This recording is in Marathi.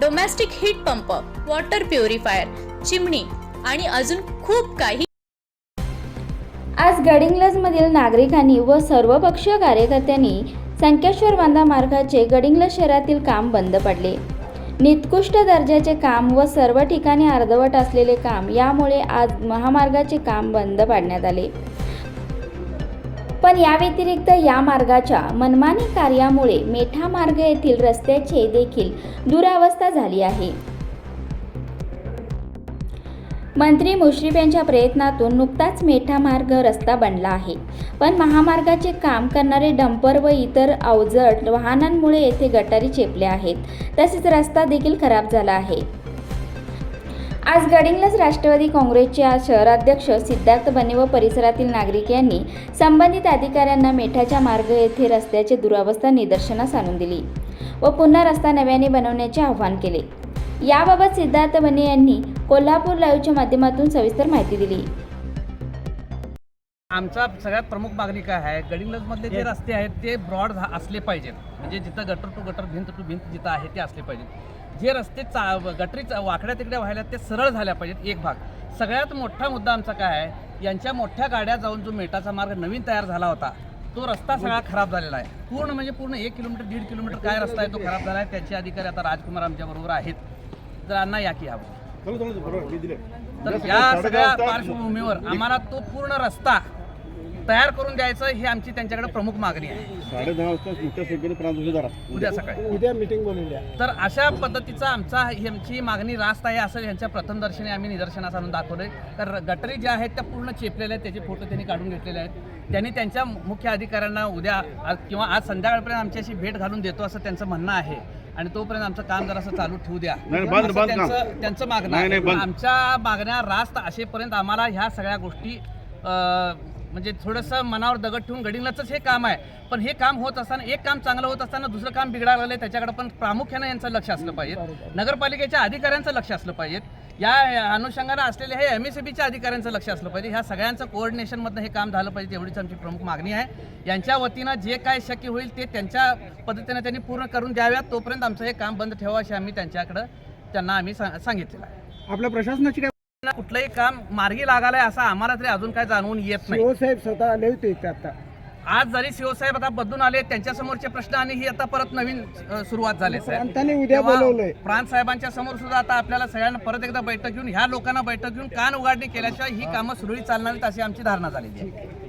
domestic heat pump water purifier chimney आणि अजून खूप काही. आज गडिंग्लजमधील नागरिकांनी व सर्वपक्षीय कार्यकर्त्यांनी संकेश्वर बांधा मार्गाचे गडिंग्लज शहरातील काम बंद पडले. निकृष्ट दर्जाचे काम व सर्व ठिकाणी अर्धवट असलेले काम यामुळे आज महामार्गाचे काम बंद पाडण्यात आले. पण या व्यतिरिक्त या मार्गाच्या मनमानी कार्यामुळे मेठा मार्ग येथील रस्त्याचे देखील दुरावस्था झाली आहे. मंत्री मुश्रीफ यांच्या प्रयत्नातून नुकताच मेठा मार्ग रस्ता बनला आहे. पण महामार्गाचे काम करणारे डंपर व इतर अवजड वाहनांमुळे येथे गटारी चेपल्या आहेत. तसेच रस्ता देखील खराब झाला आहे. आज गडिंगलाच राष्ट्रवादी काँग्रेसचे आज शहराध्यक्ष सिद्धार्थ बने व परिसरातील नागरिक यांनी संबंधित अधिकाऱ्यांना मेठाच्या मार्ग येथे रस्त्याची दुरावस्था निदर्शनास आणून दिली व पुन्हा रस्ता नव्याने बनवण्याचे आवाहन केले. याबाबत सिद्धार्थ बने यांनी कोल्हापूर लाईव्हच्या माध्यमातून सविस्तर माहिती दिली. आमचा सगळ्यात प्रमुख मागणी काय आहे? गडिंग्लजमधले जे रस्ते आहेत ते ब्रॉड असले पाहिजेत. म्हणजे जिथं गटर टू गटर भिंत टू भिंत जिथं आहे ते असले पाहिजेत. जे रस्ते चा गटरी चा- वाकड्या तिकड्या व्हायला ते सरळ झाल्या पाहिजेत एक भाग. सगळ्यात मोठा मुद्दा आमचा काय आहे? यांच्या मोठ्या गाड्या जाऊन जो मेटाचा मार्ग नवीन तयार झाला होता तो रस्ता सगळा खराब झालेला आहे. पूर्ण म्हणजे पूर्ण एक किलोमीटर दीड किलोमीटर काय रस्ता आहे तो खराब झाला आहे. त्याचे अधिकारी आता राजकुमार आमच्या बरोबर आहेत. तर अण्णा या की हवं तर या सगळ्या पार्श्वभूमीवर आम्हाला तो पूर्ण रस्ता तयार करून द्यायचं ही आमची त्यांच्याकडे प्रमुख मागणी आहे. साडे दहा वाजता मोठ्या संख्येने उद्या सकाळी. उद्या मीटिंग बोलवली आहे तर अशा पद्धतीचा आमचा ही आमची मागणी रास्त आहे असं यांच्या प्रथमदर्शनी आम्ही निदर्शनास आणून दाखवलंय. तर गटरी ज्या आहेत त्या पूर्ण चेपलेल्या आहेत त्याचे फोटो त्यांनी काढून घेतलेले आहेत. त्यांनी त्यांच्या मुख्य अधिकाऱ्यांना उद्या आज किंवा आज संध्याकाळपर्यंत आमच्याशी भेट घालून देतो असं त्यांचं म्हणणं आहे. आणि तोपर्यंत आमचं काम जरासं चालू ठेवू द्या. नाही, बंद- असं बंद काम. त्यांचं त्यांचं मागणं नाही, आहे. नाही, बंद. आमच्या मागण्या रास्त असेपर्यंत आम्हाला ह्या सगळ्या गोष्टी अं, म्हणजे थोडंसं मनावर दगड ठेवून गडिंगलाचंच हे काम आहे. पण हे काम होत असताना एक काम चांगलं होत असताना दुसरं काम बिघडायला लागलं त्याच्याकडे पण प्रामुख्यानं यांचं लक्ष असलं पाहिजे. नगरपालिकेच्या अधिकाऱ्यांचं लक्ष असलं पाहिजे. या अनुषंगानं असलेले हे एम एस बीच्या अधिकाऱ्यांचं लक्ष असलं पाहिजे. ह्या सगळ्यांचं कोऑर्डिनेशनमधनं हे काम झालं पाहिजे एवढीच आमची प्रमुख मागणी आहे. यांच्या वतीनं जे काय शक्य होईल ते त्यांच्या पद्धतीने त्यांनी पूर्ण करून द्याव्यात. तोपर्यंत आमचं हे काम बंद ठेवा अशी आम्ही त्यांच्याकडं त्यांना आम्ही सांगितलेलं आहे. आपल्या प्रशासनाची काय कुठलंही काम मार्गी लागालंय असं आम्हाला तरी अजून काय जाणवून येत नाही. शिव साहेब स्वतः आले होते इथे आता. आज जरी शिवसाहेब आता बदलून आले त्यांच्या समोरचे प्रश्न आणि ही आता परत नवीन अ, सुरुवात झाली प्रांताने उद्या बोलवलंय. प्रांत साहेबांच्या समोर सुद्धा आता आपल्याला सगळ्यांना परत एकदा बैठक घेऊन ह्या लोकांना बैठक घेऊन कान उघाडणी केल्याशिवाय ही कामं सुरळीत चालणार नाहीत अशी आमची धारणा झालेली आहे.